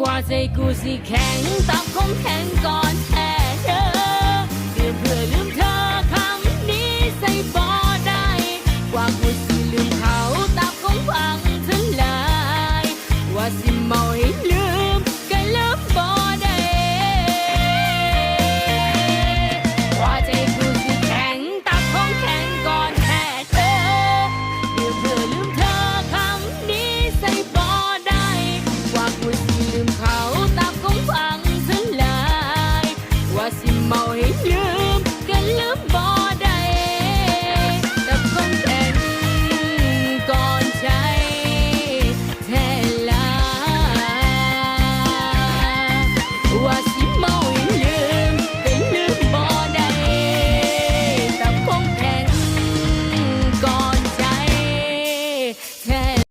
กว่าใจกูสิแข็งตับคงแข็งก่อนแท้เธอลืมเพื่อลืมเธอคำนี้ใส่บ่ได้กว่ากูสิลืมเขาตับคงฟังทั้งหลายว่าสิเมาให้ mỗi lớp cả lớp bỏ đầy. Tập không thành con trai thế là